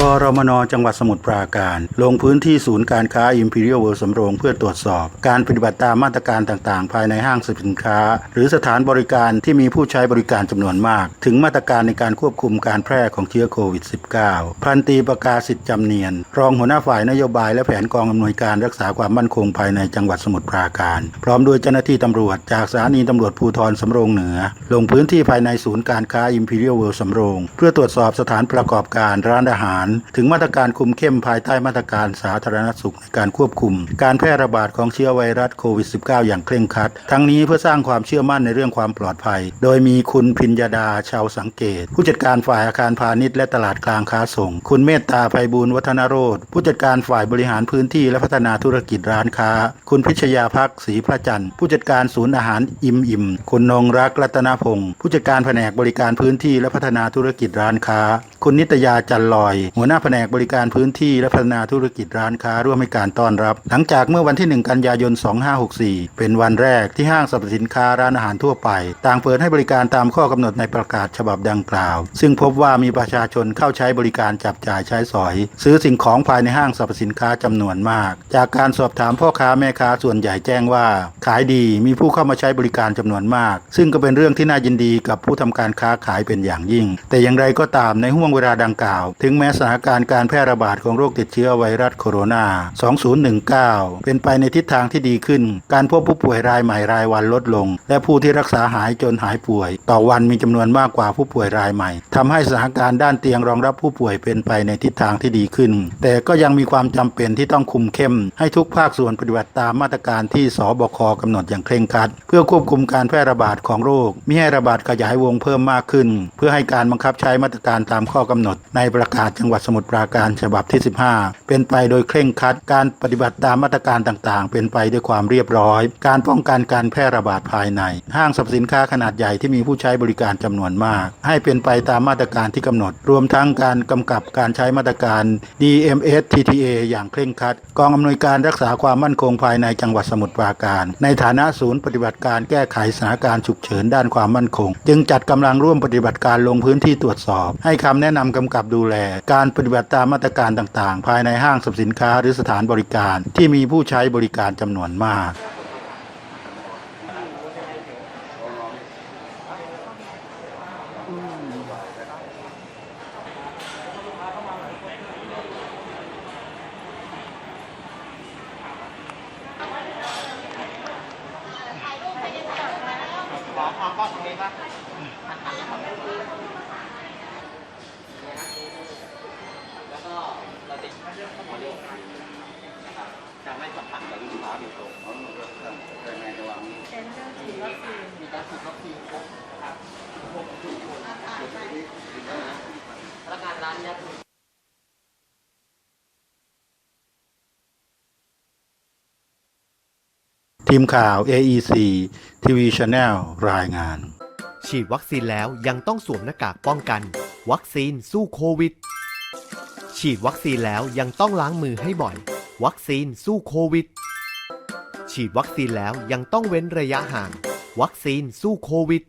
กรมนจังหวัดสมุทรปราการ ลงพื้นที่ศูนย์การค้า Imperial World สำโรงเพื่อตรวจสอบ การปฏิบัติตามมาตรการต่างๆ ภายในห้างสรรพสินค้า หรือสถานบริการที่มีผู้ใช้บริการจำนวนมาก ถึงมาตรการในการควบคุมการแพร่ของเชื้อโควิด -19 พันตีประกาศสิทธิ์จำเนียน รองหัวหน้าฝ่ายนโยบายและแผนกองอำนวยการรักษาความมั่นคงภายในจังหวัดสมุทรปราการ พร้อมด้วยเจ้าหน้าที่ตำรวจจากสถานีตำรวจภูธรสำโรงเหนือ ลงพื้นที่ภายในศูนย์การค้า Imperial World สำโรง เพื่อตรวจสอบสถานประกอบการร้านอาหารถึงมาตรการคุมเข้มภายใต้มาตรการสาธารณสุขในการควบคุม การแพร่ระบาดของเชื้อไวรัสโควิด -19 อย่างเคร่งครัด ทั้งนี้เพื่อสร้างความเชื่อมั่นในเรื่องความปลอดภัย โดยมีคุณพิญญาดาชาวสังเกต ผู้จัดการฝ่ายอาคารพาณิชย์และตลาดกลางค้าส่ง คุณเมตตาไพบูลวัฒนโรธผู้จัดการฝ่ายบริหารพื้นที่และพัฒนาธุรกิจร้านค้า คุณพิชยาพักศรีพระจันทร์ ผู้จัดการศูนย์อาหารอิมอิมคุณนงรักรัตนพงศ์ผู้จัดการแผนกบริการพื้นที่และพัฒนาธุรกิจร้านค้า คุณนิตยาจันลอยหัวหน้าแผนกบริการพื้นที่และพัฒนาธุรกิจร้านค้าร่วมให้การต้อนรับ หลังจากเมื่อวันที่ 1 กันยายน 2564 เป็นวันแรกที่ห้างสรรพสินค้าร้านอาหารทั่วไป ต่างเปิดให้บริการตามข้อกำหนดในประกาศฉบับดังกล่าว ซึ่งพบว่ามีประชาชนเข้าใช้บริการจับจ่ายใช้สอย ซื้อสิ่งของภายในห้างสรรพสินค้าจำนวนมาก จากการสอบถามพ่อค้าแม่ค้าส่วนใหญ่แจ้งว่า ขายดีมีผู้เข้ามาใช้บริการจำนวนมาก ซึ่งก็เป็นเรื่องที่น่ายินดีกับผู้ทำการค้าขายเป็นอย่างยิ่ง แต่อย่างไรก็ตามในห่วงเวลาดังกล่าว ถึงแม้สถานการณ์การแพร่ระบาดของโรคติดเชื้อไวรัสโคโรนา 2019 เป็นไปในทิศทางที่ดีขึ้น การพบผู้ป่วยรายใหม่รายวันลดลง และผู้ที่รักษาหายจนหายป่วย ต่อวันมีจำนวนมากกว่าผู้ป่วยรายใหม่ทำให้สถานการณ์ด้านเตียงรองรับผู้ป่วยเป็นไปในทิศทางที่ดีขึ้น แต่ก็ยังมีความจำเป็นที่ต้องคุมเข้ม ให้ทุกภาคส่วนปฏิบัติตามมาตรการที่สบคกำหนดอย่างเคร่งครัด เพื่อควบคุมการแพร่ระบาดของโรคมิให้ระบาดขยายวงเพิ่มมากขึ้น เพื่อให้การบังคับใช้มาตรการตามข้อกำหนดในประกาศจังหวัดสมุทรปราการฉบับที่ 15 เป็นไปโดยเคร่งครัด การปฏิบัติตามมาตรการต่างๆ เป็นไปด้วยความเรียบร้อย การป้องกันการแพร่ระบาดภายใน ห้างสรรพสินค้าขนาดใหญ่ที่มีผู้ใช้บริการจำนวนมาก ให้เป็นไปตามมาตรการที่กำหนด รวมทั้งการกำกับการใช้มาตรการ DMS TTA อย่างเคร่งครัด กองอำนวยการรักษาความมั่นคงภายในจังหวัดสมุทรปราการ ในฐานะศูนย์ปฏิบัติการแก้ไขสถานการณ์ฉุกเฉินด้านความมั่นคง จึงจัดกำลังร่วมปฏิบัติการลงพื้นที่ตรวจสอบ ให้คำแนะนำกำกับดูแล การปฏิบัติตามมาตรการต่างๆ ภายในห้างสรรพสินค้าหรือสถานบริการที่มีผู้ใช้บริการจำนวนมากจะไม่สัมผัสกับลูกค้าโดยตรงแต่ในระหว่างนี้มีการ ฉีดวัคซีนครบนะครับครบทุกคนพนักงานร้านเนี้ยทีมข่าว AEC TV Channel รายงาน ฉีดวัคซีนแล้วยังต้องสวมหน้ากากป้องกัน วัคซีนสู้โควิด ฉีดวัคซีนแล้วยังต้องล้างมือให้บ่อย วัคซีนสู้โควิด ฉีดวัคซีนแล้วยังต้องเว้นระยะห่าง วัคซีนสู้โควิด